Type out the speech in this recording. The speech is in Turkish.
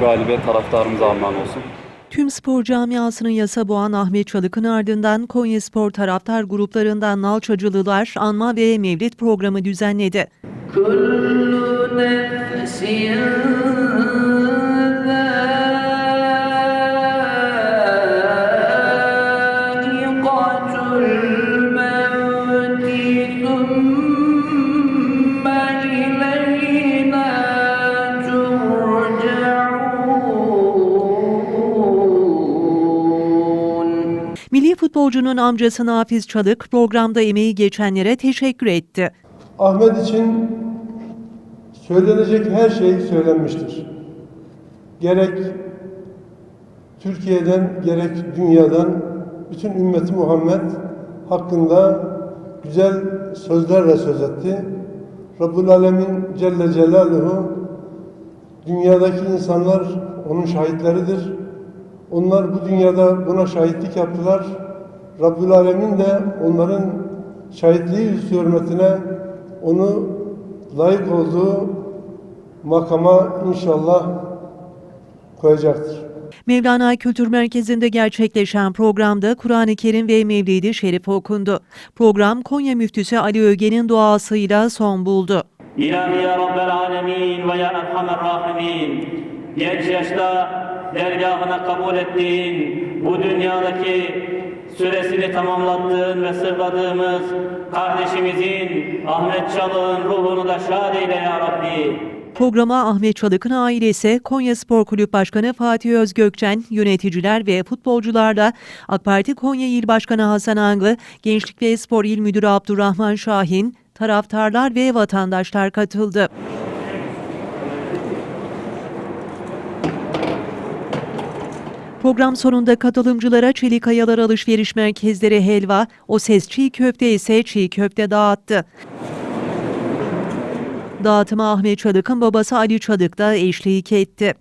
galibiyet taraftarımıza armağan olsun. Tüm spor camiasının yasa boğan Ahmet Çalık'ın ardından Konya Spor taraftar gruplarından Nalçacılılar anma ve mevlid programı düzenledi. Kullu nefsin Futbolcunun amcası Nafiz Çalık programda emeği geçenlere teşekkür etti. Ahmet için söylenecek her şey söylenmiştir. Gerek Türkiye'den gerek dünyadan bütün ümmeti Muhammed hakkında güzel sözlerle söz etti. Rabbul Alemin Celle Celaluhu dünyadaki insanlar onun şahitleridir. Onlar bu dünyada buna şahitlik yaptılar. Rabbül Alemin de onların şahitliği yüzü hürmetine onu layık olduğu makama inşallah koyacaktır. Mevlana Kültür Merkezi'nde gerçekleşen programda Kur'an-ı Kerim ve Mevlid-i Şerif okundu. Program Konya Müftüsü Ali Öge'nin duasıyla son buldu. İlahi ya Rabbel Alemin ve ya Erhamer Rahimin. Genç yaşta dergahına kabul ettiğin, bu dünyadaki süresini tamamlattığın ve sırladığımız kardeşimizin Ahmet Çalık'ın ruhunu da şad eyle ya Rabbi. Programa Ahmet Çalık'ın ailesi, Konya Spor Kulüp Başkanı Fatih Özgökçen, yöneticiler ve futbolcularla AK Parti Konya İl Başkanı Hasan Anglı, Gençlik ve Spor İl Müdürü Abdurrahman Şahin, taraftarlar ve vatandaşlar katıldı. Program sonunda katılımcılara Çelik Kayalar Alışveriş Merkezleri helva, o ses çiğ köfte ise çiğ köfte dağıttı. Dağıtıma Ahmet Çalık'ın babası Ali Çalık da eşlik etti.